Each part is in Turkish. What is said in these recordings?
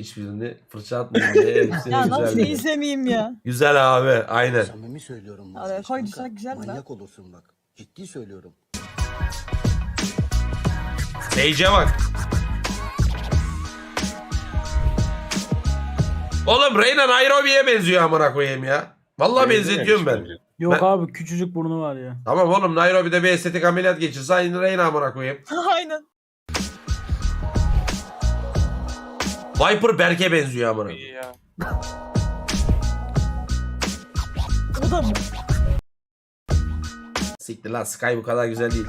hiçbirini fırça atmayayım diye hepsini Ya nasıl güzel. izlemeyeyim ya? Güzel abi aynen. Samimi söylüyorum vazgeç koyduysak kanka. güzel lan. Manyak olursun bak. Ciddi söylüyorum. Sage'e bak. Oğlum Reyna Nairobi'ye benziyor amına koyayım ya. Vallahi benzetiyorum ben. Yok Ben- abi küçücük burnu var ya. Tamam oğlum Nairobi'de bir estetik ameliyat geçirse aynı Reyna amına koyayım. Aynen. Viper Berk'e benziyor amına. İyi ya. O da mı? Siktir lan Sky bu kadar güzel değil.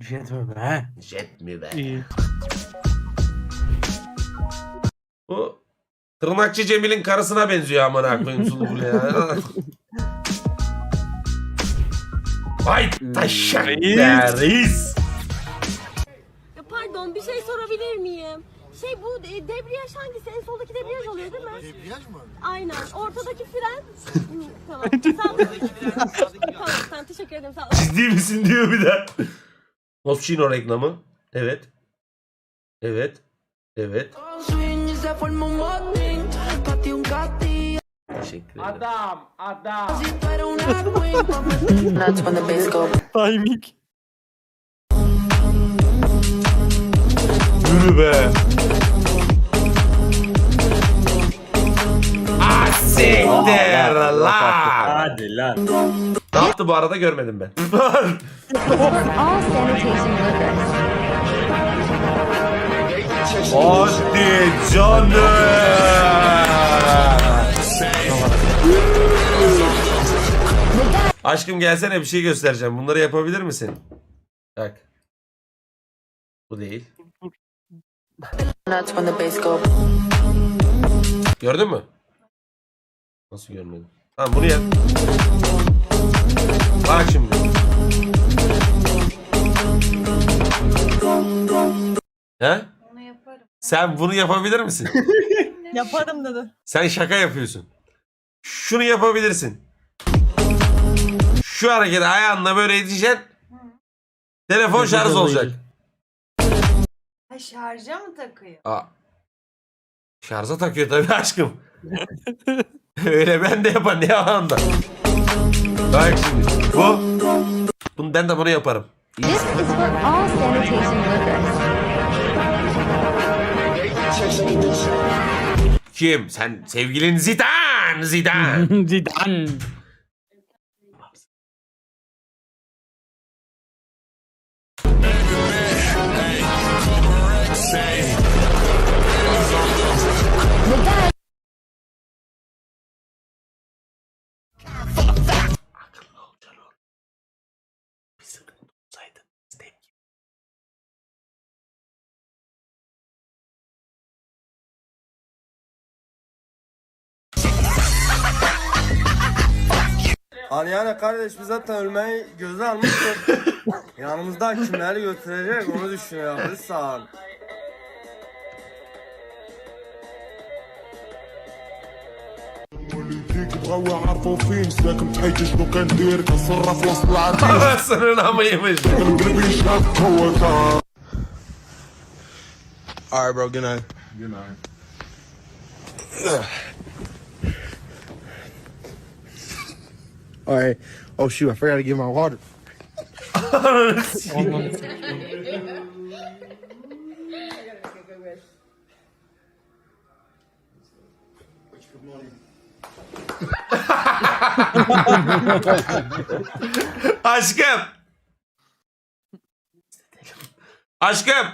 Jet mi be? Jet mi be? İyi. Bu Tırnakçı Cemil'in karısına benziyor amına koyayım sulu ya. Vay taşak be reis. Bir şey sorabilir miyim? Şey bu e, debriyaj hangisi? En soldaki debriyaj oluyor değil mi? Debriyaj mı? Aynen. Ortadaki fren. Hı, tamam. Sağ Tamam tamam teşekkür ederim sağ ol. Ciddi misin diyor bir de. Moschino reklamı. Evet. Evet. Evet. Teşekkür ederim. Adam, adam. That's when the bass go Timing. Yürü be. Ah siktir lan. Hadi lan. Ne yaptı bu arada görmedim ben. all sanitation workers. Hadi canım. Aşkım gelsene bir şey göstereceğim. Bunları yapabilir misin? Bak. Bu değil. That's when the bass go Gördün mü? Nasıl görmedim? Tamam bunu yap. Bak şimdi. He? Onu yaparım. Sen bunu yapabilir misin? Yaparım dedi. Sen şaka yapıyorsun. Şunu yapabilirsin. Şu hareketi ayağınla böyle edeceksin. Telefon şarj olacak. Şarja mı takıyor? Aa. Şarja takıyor tabii aşkım. Öyle ben de yaparım ne anda. Bak şimdi bu. Bunu ben de bunu yaparım. This is for all sanitation workers. Kim? Sen sevgilin Zidane. Zidane. Zidane. Hani yani kardeş biz zaten ölmeyi göze almıştık. Yanımızda kimleri götürecek onu düşünüyoruz sağ ol. بغاو يعرفوا فين ساكن بحياتي شنو كندير كنصرف وسط العربية Anasının amıymış. قلبي شاب قوة Alright bro, good night. Good night. Alright. Oh shoot, I forgot to get my water. Aşkım. Aşkım.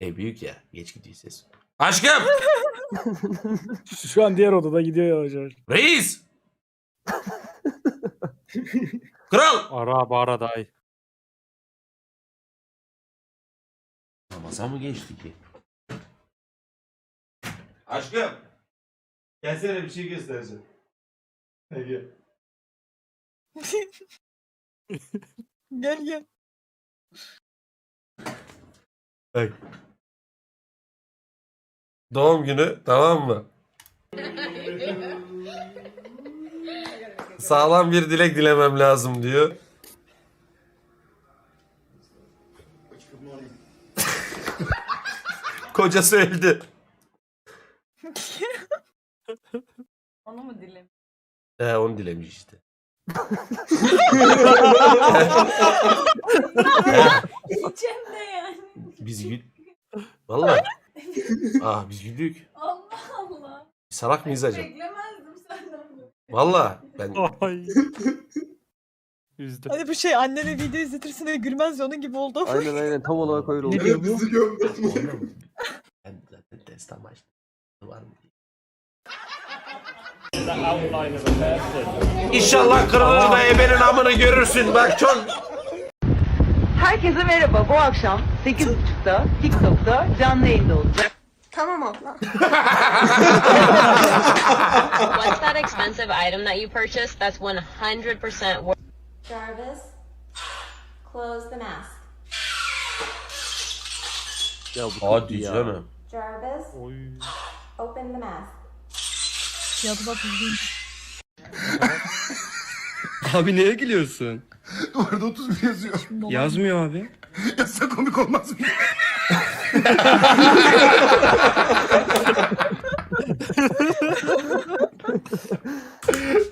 E büyük ya. Geç gidiyor ses. Aşkım. Şu an diğer odada gidiyor yavaş yavaş. Reis. Kral. Ara bara daha iyi. Namaza mı geçti ki? Aşkım. Gelsene bir şey göstereceğim. Gel. Gel gel. Bak. Doğum günü tamam mı? Sağlam bir dilek dilemem lazım diyor. Kocası öldü. Onu mu dilemiş? He onu dilemiş işte. Yiyeceğim de yani. Biz gül... Valla. Ah biz güldük. Allah Allah. Salak mıyız acaba? Beklemezdim senden. Valla ben Ay. Üzdü. Hani bu şey annene video izletirsin ve gülmez ya onun gibi oldu. Aynen aynen tam olarak öyle oldu. Oğlum, ben zaten test amaçlı var mı. İnşallah kırılır da ebenin amını görürsün bak çok. Herkese merhaba. Bu akşam 8.30'da TikTok'ta canlı yayında olacak. Tamam abla. What's that expensive item that you purchased that's 100% worth Jarvis, close the mask. Ya bu Hadi canım. Jarvis, Oy. open the mask. Fiyatı da düzgün. Abi neye gülüyorsun? Duvarda 31 yazıyor. Yazmıyor abi. Yazsa komik olmaz mı?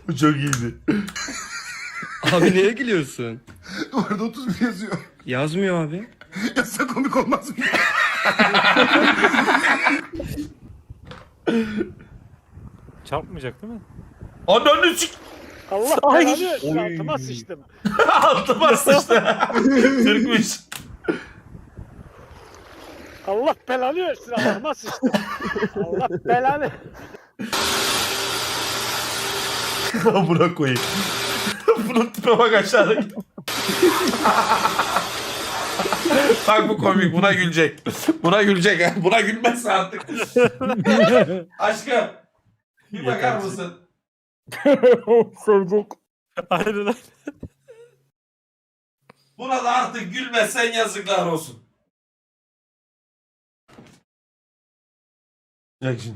Bu çok iyiydi. Abi neye gülüyorsun? Duvarda 31 yazıyor. Yazmıyor abi. Yazsa komik olmaz mı? Çarpmayacak değil mi? Ananı sik... Allah belanı versin altıma sıçtım. Altıma sıçtı. Türkmüş. Allah belanı versin altıma sıçtım. Allah belanı. Buna koyayım. Bunun tipe bak aşağıdaki. bak bu komik buna gülecek. Buna gülecek ha. Buna gülmezse artık. Aşkım. Bir bakar mısın? Sevdik. Aynen öyle. Buna da artık gülmezsen yazıklar olsun. Şimdi.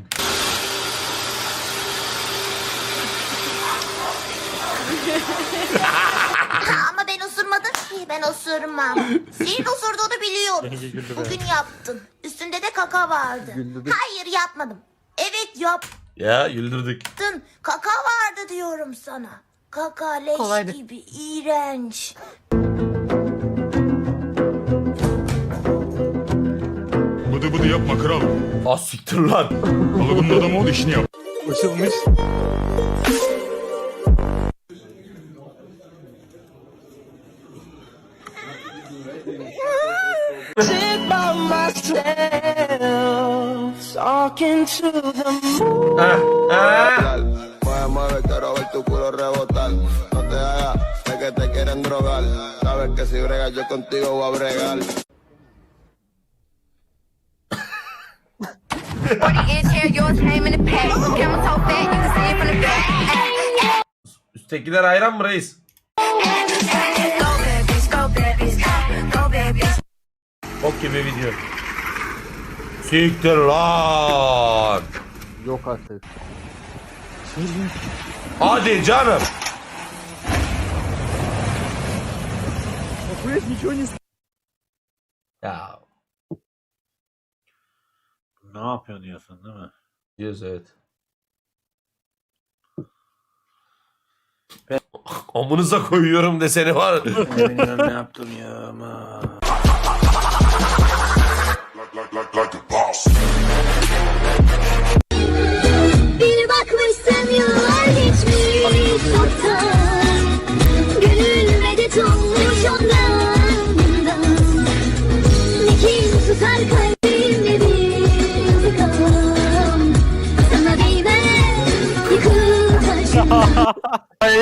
Ama ben osurmadım ki. Ben osurmam. Senin osurduğunu biliyorum. Bugün yaptın. Üstünde de kaka vardı. Güldürdük. Hayır yapmadım. Evet yaptın. Ya güldürdük. Kaka vardı diyorum sana. Kaka leş Kolaydı. gibi iğrenç. Bıdı bıdı yapma kral. Ah siktir lan. Kalıbının adamı ol işini yap. Açılmış. Ha, ha. Mueve, mueve, quiero ver tu culo rebotar. No te hagas de que te quieren drogar. Sabes que si bregas yo contigo voy a bregar. Üsttekiler ayran mı reis? Bok gibi video. Siktir lan. Yok artık. Hadi canım. Ya Ne yapıyorsun diyorsun değil mi? diyoruz evet. Amınıza koyuyorum deseni var. ne yaptım ya ama.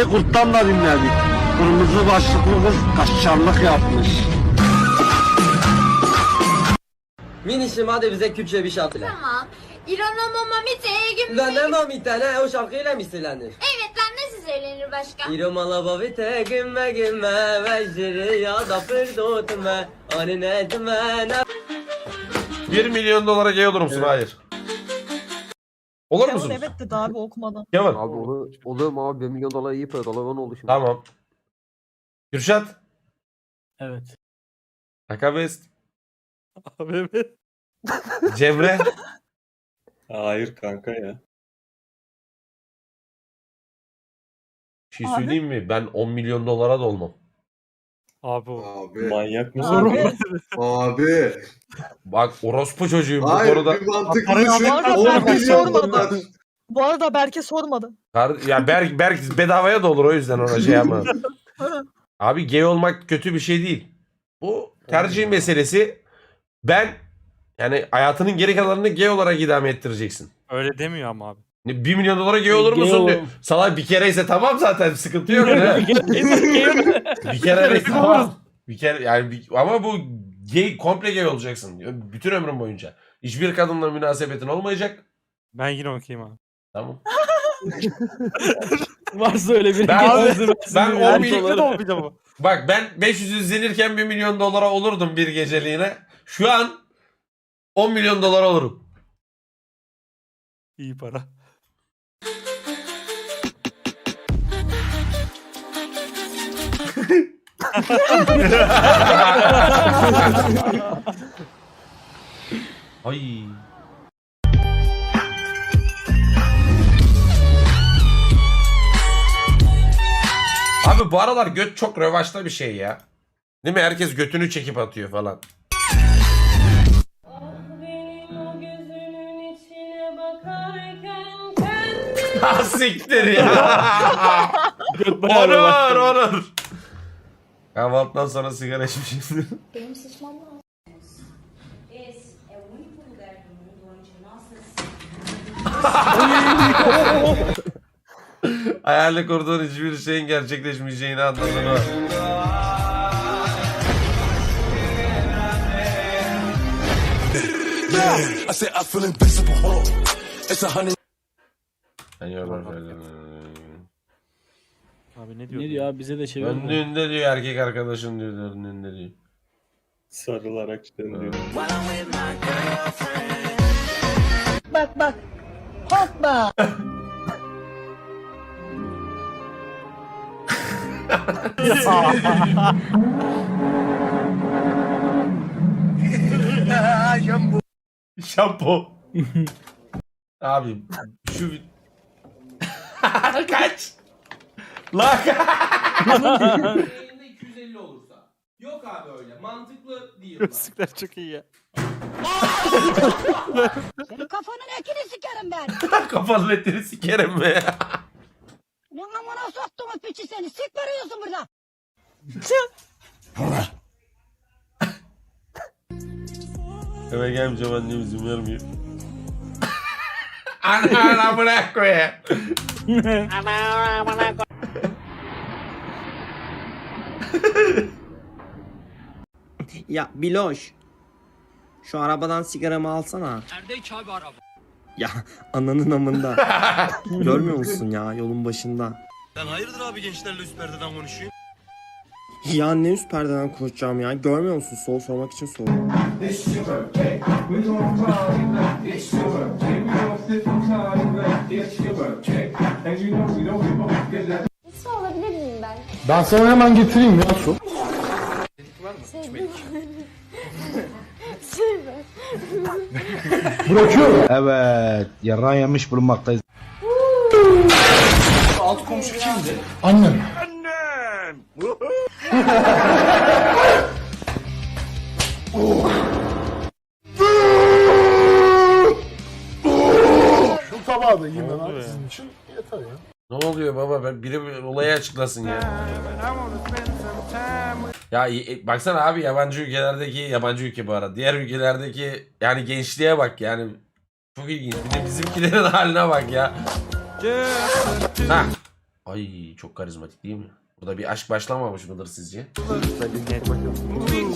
Ay kurttan da dinledik. Kırmızı başlıklı kız kaşarlık yapmış. Minişim hadi bize Kürtçe bir şarkı söyle. Tamam İranamama mitegim Lan ne mamita ne o şarkıyla mı söylenir? Evet lan nasıl söylenir başka? İromala babite gimme gimme veciri ya da pırdotme Anine etme ne 1 milyon dolara gay olur musun? Hayır. Olur Kemal musunuz? evet dedi abi okumadan. Kemal. Abi onu olur mu abi? 1 milyon dolar iyi para. Dolar on oldu şimdi. Tamam. Kürşat. Evet. Akabest. AVM. Cemre. Hayır kanka ya. Bir şey Abi. söyleyeyim mi? Ben 10 milyon dolara da olmam. Abi o. Abi. Manyak mısın? Abi. Abi. Bak orospu çocuğum bu Hayır konuda. bir mantıklı Parayı düşün. aldı, 10 Berke milyon dolar. Bu arada Berke sormadı. Kar- ya Berk, Berk bedavaya da olur o yüzden ona şey ama. Abi gay olmak kötü bir şey değil. Bu tercih meselesi. Ben yani hayatının geri kalanını gay olarak idame ettireceksin. Öyle demiyor ama abi. Ne, 1 milyon dolara gay olur Gay musun ol- diyor. Salak bir kere ise tamam zaten sıkıntı yok. ne? bir kere ise tamam. Bir kere yani bir- ama bu gay komple gay olacaksın. Bütün ömrün boyunca. Hiçbir kadınla münasebetin olmayacak. Ben yine okuyayım abi. Tamam. Varsa öyle bir Ben- Abi, ben on Erkekte milyon de o bir de bu. Bak ben 500 izlenirken 1 milyon dolara olurdum bir geceliğine. Şu an 10 milyon dolar olurum. İyi para. Ay. Abi bu aralar göt çok revaçta bir şey ya. Değil mi? Herkes götünü çekip atıyor falan. Ha siktir ya. onur onur. Kahvaltıdan sonra sigara içmişim. Benim sıçmam lazım. Hayalini kurduğun hiçbir şeyin gerçekleşmeyeceğini anladın mı? I said I feel invincible. It's a hundred. Yorumlar söyledim. Abi ne diyor? Ne diyor abi bize de çevir. Önlüğünde diyor erkek arkadaşın diyor önlüğünde diyor. Sarılarak dönüyor. Bak bak. Hoppa. Şampo. Abi şu kaç? La Yayında 250 olursa. Yok abi öyle. Mantıklı değil. Gözlükler çok iyi ya. Senin kafanın ekini sikerim ben. kafanın etini sikerim be. Ne amına soktuğumuz piçi seni. Sik veriyorsun burada. Eve gelmeyeceğim annem izin vermiyor. Ana ana bırak koyayım. Ya Biloş. Şu arabadan sigaramı alsana. Nerede ki abi araba? Ya ananın amında. Görmüyor musun ya yolun başında? Ben hayırdır abi gençlerle üst perdeden konuşuyor? Ya ne üst perdeden konuşacağım ya? Görmüyor musun? Soğuk sormak için soğuk. Ben? Sana hemen getireyim ya su. Sevdim. Bırakıyorum. Evet. Yaran yemiş bulunmaktayız. Alt komşu kimdi? Annem. Şu tabağı da yiyeyim ben abi sizin için. Yeter ya. Ne oluyor baba? Ben biri bir olayı açıklasın ya. Ya e, baksana abi yabancı ülkelerdeki yabancı ülke bu arada. Diğer ülkelerdeki yani gençliğe bak yani. Çok ilginç. Bir de bizimkilerin haline bak ya. Ha. Ay çok karizmatik değil mi? Burada bir aşk başlamamış mıdır sizce?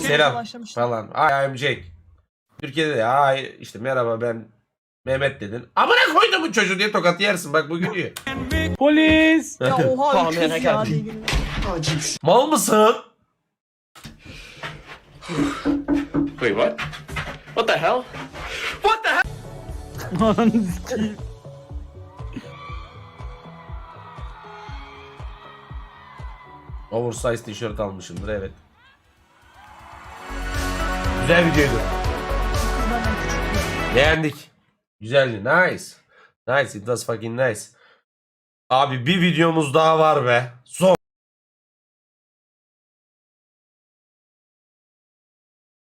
Selam falan. Hi I'm Jack. Türkiye'de de ay işte merhaba ben Mehmet dedin. Amına koydum bu çocuğu diye tokat yersin bak bu gülüyor. Polis! Ya oha Tahmine öküz ya gülüyor. Mal mısın? Wait what? What the hell? Oversize tişört almışımdır evet. Güzel videoydu. Beğendik. Güzeldi. Nice. Nice. It was fucking nice. Abi bir videomuz daha var be.